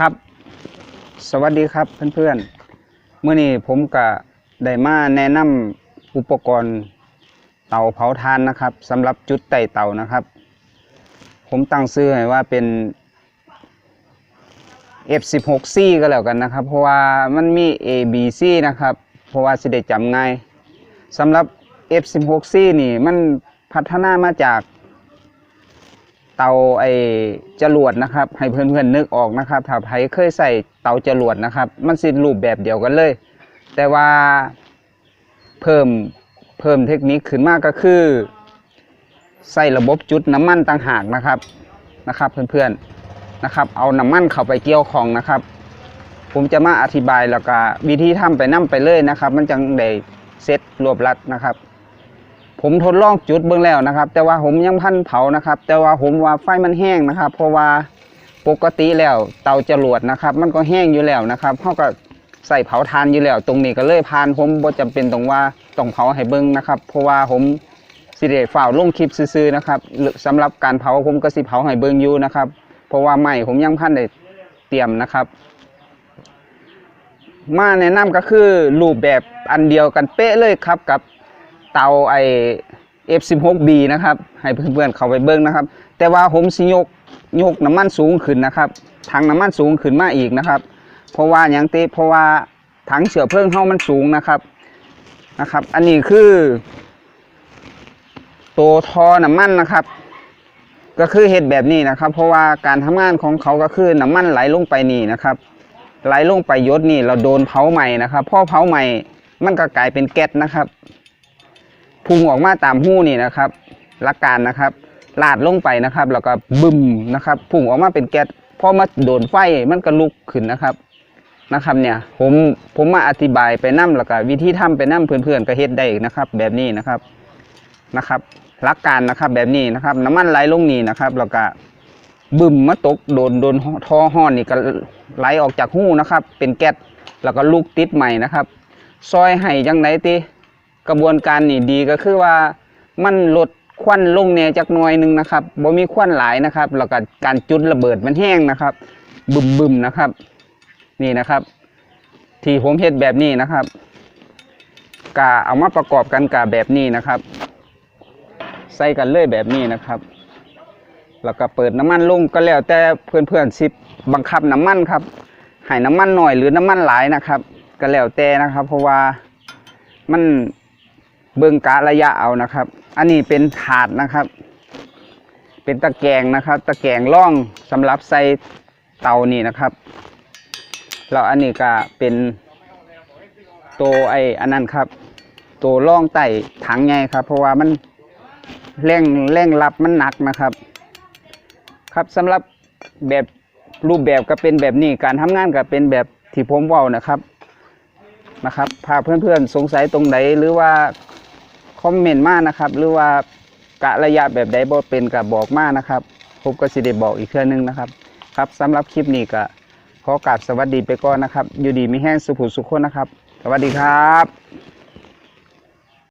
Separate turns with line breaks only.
ครับ สวัสดีครับเพื่อนๆเมื่อนี้ผมก็ได้มาแนะนำอุปกรณ์เตาเผาถ่านนะครับสำหรับจุดไต่เตานะครับ ผมตั้งชื่อให้ว่าเป็น F16C ก็แล้วกันนะครับ เพราะว่ามันมี A B C นะครับ เพราะว่าสิได้จำง่ายสำหรับ F16C นี่มันพัฒนามาจาก เตาไอจรวดนะครับ ให้เพื่อนๆนึกออกนะครับถ้าใครเคยใส่เตาจรวดนะครับ มันสิรูปแบบเดียวกันเลย แต่ว่าเพิ่มเพิ่มเทคนิคขึ้นมากก็คือ ใส่ระบบจุดน้ำมันต่างหากนะครับนะครับ เพื่อนๆนะครับ เอาน้ำมันเข้าไปเกี่ยวของนะครับ ผมจะมาอธิบายแล้วก็วิธีทำไปนํไปเลยนะครับ มันจังได้เซตรวบรัดนะครับ ผมทดลองจุดเบื้องแล้วนะครับ แต่ว่าผมยังพันเผานะครับ แต่ว่าผมว่าไฟมันแห้งนะครับ เพราะว่าปกติแล้วเตาจรวดนะครับ มันก็แห้งอยู่แล้วนะครับเขาก็ใส่เผาทานอยู่แล้ว ตรงนี้ก็เลยพานผมบ่จำเป็นต้องว่าต้องเผาให้เบิ้งนะครับ เพราะว่าผมสิเดฝ่าวลงคลิปซื่อๆนะครับหรือสำหรับการเผาผมก็สิเผาให้เบิ้งอยู่นะครับ เพราะว่าไม่ผมยังพันได้เตรียมนะครับ มาแนะนำก็คือรูปแบบอันเดียวกันเป๊ะเลยครับกับ เตาไอ F16B นะครับ ให้เพื่อนๆเข้าไปเบิ้งนะครับ แต่ว่าผมสิยกยกน้ำมันสูงขึ้นนะครับถังน้ำมันสูงขึ้นมาอีกนะครับ เพราะว่าอย่างเตีเพราะว่าถังเชื้อเพลิงเฮามันสูงนะครับนะครับ อันนี้คือตัวทอน้ำมันนะครับ ก็คือเห็ดแบบนี้นะครับ เพราะว่าการทำงานของเขาก็คือน้ำมันไหลลงไปนี่นะครับ ไหลลงไปยศนี่เราโดนเผาใหม่นะครับพอเผาใหม่มันก็กลายเป็นแก๊สนะครับ พุ่งออกมาตามหู้นี่นะครับหลักการนะครับลาดลงไปนะครับ แล้วก็บึมนะครับพุ่งออกมาเป็นแก๊สพอมาโดนไฟมันก็ลุกขึ้นนะครับนะครับเนี่ยผมผมมาอธิบายไปนํแล้วก็วิธีทำไปนํเพื่อนๆก็เฮ็ดได้นะครับ แบบนี้นะครับนะครับหลักการนะครับแบบนี้นะครับ น้ำมันไหลลงนี่นะครับ แล้วก็บึมมาตกโดนโดนท่อห้อนนี่ก็ไหลออกจากหู้นะครับ เป็นแก๊สแล้วก็ลุกติดใหม่นะครับ ซอยให้จังไหนติ กระบวนการนี่ดีก็คือว่ามันลดควันลงแน่จักหน่อยหนึ่งนะครับบ่มีควันหลายนะครับแล้วก็การจุดระเบิดมันแห้งนะครับ บึมบึมๆนะครับ นี่นะครับ ที่ผมเฮ็ดแบบนี้นะครับกะเอามาประกอบกันกับแบบนี้นะครับ ใส่กันเลยแบบนี้นะครับ แล้วก็เปิดน้ำมันลงก็แล้วแต่เพื่อนๆสิบังคับน้ำมันครับให้น้ำมันหน่อยหรือน้ำมันหลายนะครับ ก็แล้วแต่นะครับ เพราะว่ามัน เบิ่งกะระยะเอานะครับ อันนี้เป็นถาดนะครับ เป็นตะแกรงนะครับ ตะแกรงร่องสำหรับใส่เตานี่นะครับแล้วอันนี้ก็เป็นตัวไอ้อันนั้นครับ ตัวร่องไต่ถังไงครับ เพราะว่ามันแรงแรงรับมันหนักนะครับ ครับสำหรับแบบรูปแบบก็เป็นแบบนี้การทำงานก็เป็นแบบที่ผมว้านะครับนะครับพาเพื่อนๆสงสัยตรงไหนหรือว่า คอมเมนต์มานะครับ หรือว่ากะระยะแบบใดบ่เป็นกับบอกมานะครับผมก็สิได้บอกอีกเทื่อนึงนะครับ ครับสำหรับคลิปนี้ก็ขอกราบสวัสดีไปก่อนนะครับ อยู่ดีมีแห้งสุขุสุขคนนะครับ สวัสดีครับ